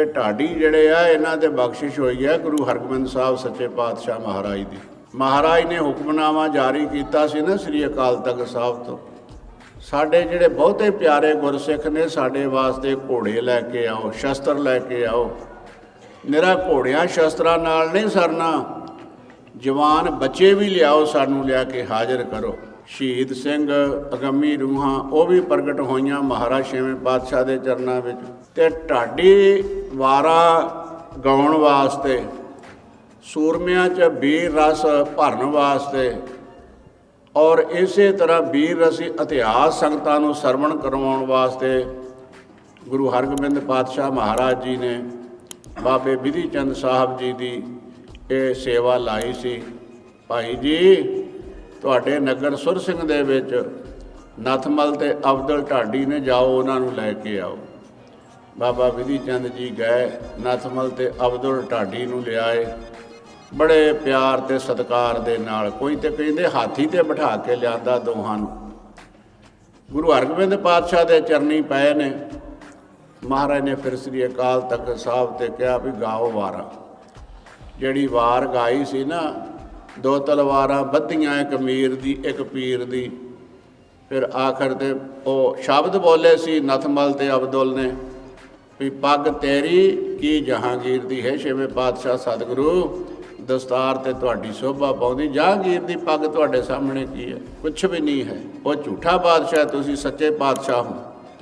ਇਹ ਢਾਡੀ ਜਿਹੜੇ ਆ, ਇਹਨਾਂ ਤੇ ਬਖਸ਼ਿਸ਼ ਹੋਈ ਹੈ ਗੁਰੂ ਹਰਗੋਬਿੰਦ ਸਾਹਿਬ ਸੱਚੇ ਪਾਤਸ਼ਾਹ ਮਹਾਰਾਜ ਦੀ। ਮਹਾਰਾਜ ਨੇ ਹੁਕਮਨਾਮਾ ਜਾਰੀ ਕੀਤਾ ਸੀ ਨਾ ਸ੍ਰੀ ਅਕਾਲ ਤਖਤ ਸਾਹਿਬ ਤੋਂ। ਸਾਡੇ ਜਿਹੜੇ ਬਹੁਤੇ ਪਿਆਰੇ ਗੁਰਸਿੱਖ ਨੇ, ਸਾਡੇ ਵਾਸਤੇ ਘੋੜੇ ਲੈ ਕੇ ਆਓ, ਸ਼ਸਤਰ ਲੈ ਕੇ ਆਓ। ਨਿਰਾ ਘੋੜਿਆਂ ਸ਼ਸਤਰਾਂ ਨਾਲ ਨਹੀਂ ਸਰਨਾ। ਜਵਾਨ ਬੱਚੇ ਵੀ ਲਿਆਓ, ਸਾਨੂੰ ਲਿਆ ਕੇ ਹਾਜ਼ਰ ਕਰੋ। ਸ਼ਹੀਦ ਸਿੰਘ, ਅਗੰਮੀ ਰੂਹਾਂ, ਉਹ ਵੀ ਪ੍ਰਗਟ ਹੋਈਆਂ ਮਹਾਰਾਜ ਛੇਵੇਂ ਪਾਤਸ਼ਾਹ ਦੇ ਚਰਨਾਂ ਵਿੱਚ। ਤੇ ਢਾਡੀ ਵਾਰਾ ਗਾਉਣ ਵਾਸਤੇ, ਸੂਰਮਿਆਂ 'ਚ ਵੀਰ ਰਸ ਭਰਨ ਵਾਸਤੇ ਔਰ ਇਸੇ ਤਰ੍ਹਾਂ ਵੀਰ ਰਸੀ ਇਤਿਹਾਸ ਸੰਗਤਾਂ ਨੂੰ ਸਰਵਣ ਕਰਵਾਉਣ ਵਾਸਤੇ ਗੁਰੂ ਹਰਗੋਬਿੰਦ ਪਾਤਸ਼ਾਹ ਮਹਾਰਾਜ ਜੀ ਨੇ ਬਾਬੇ ਵਿਧੀ ਚੰਦ ਸਾਹਿਬ ਜੀ ਦੀ ਇਹ ਸੇਵਾ ਲਾਈ ਸੀ। ਭਾਈ ਜੀ ਤੁਹਾਡੇ ਨਗਰ ਸੁਰ ਸਿੰਘ ਦੇ ਵਿੱਚ ਨਥਮਲ ਤੇ ਅਬਦੁਲ ਢਾਡੀ ਨੇ ਜਾਓ, ਉਹਨਾਂ ਨੂੰ ਲੈ ਕੇ ਆਓ। ਬਾਬਾ ਵਿਧੀ ਚੰਦ ਜੀ ਗਏ, ਨਥਮਲ ਤੇ ਅਬਦੁਲ ਢਾਡੀ ਨੂੰ ਲਿਆਏ। ਬੜੇ ਪਿਆਰ ਤੇ ਸਤਿਕਾਰ ਦੇ ਨਾਲ ਕੋਈ ਤੇ ਕਹਿੰਦੇ ਹਾਥੀ ਤੇ ਬਿਠਾ ਕੇ ਲਿਆਂਦਾ ਦੋਹਾਂ ਨੂੰ। ਗੁਰੂ ਹਰਗੋਬਿੰਦ ਪਾਤਸ਼ਾਹ ਦੇ ਚਰਨੀ ਪਏ ਨੇ। ਮਹਾਰਾਜ ਨੇ ਫਿਰ ਸ੍ਰੀ ਅਕਾਲ ਤਖਤ ਸਾਹਿਬ ਤੇ ਕਿਹਾ ਵੀ ਗਾਓ ਵਾਰਾ। ਜਿਹੜੀ ਵਾਰ ਗਾਈ ਸੀ ਨਾ ਦੋ ਤਲਵਾਰਾਂ ਬੱਧੀਆਂ ਇੱਕ ਮੀਰ ਦੀ, ਇੱਕ ਪੀਰ ਦੀ। ਫਿਰ ਆਖਰ ਤੇ ਉਹ ਸ਼ਬਦ ਬੋਲੇ ਸੀ, ਨਥਮਲ ਤੇ ਅਬਦੁਲ ਨੇ, ਵੀ ਪੱਗ ਤੇਰੀ ਕੀ ਜਹਾਂਗੀਰ ਦੀ ਹੈ? ਛੇਵੇਂ ਪਾਤਸ਼ਾਹ ਸਤਿਗੁਰੂ, ਦਸਤਾਰ ਤੇ ਤੁਹਾਡੀ ਸ਼ੋਭਾ ਪਾਉਂਦੀ, ਜਹਾਂਗੀਰ ਦੀ ਪੱਗ ਤੁਹਾਡੇ ਸਾਹਮਣੇ ਕੀ ਹੈ? ਕੁਝ ਵੀ ਨਹੀਂ ਹੈ। ਉਹ ਝੂਠਾ ਬਾਦਸ਼ਾਹ ਤੁਸੀਂ ਸੱਚੇ ਪਾਤਸ਼ਾਹ ਹੋ।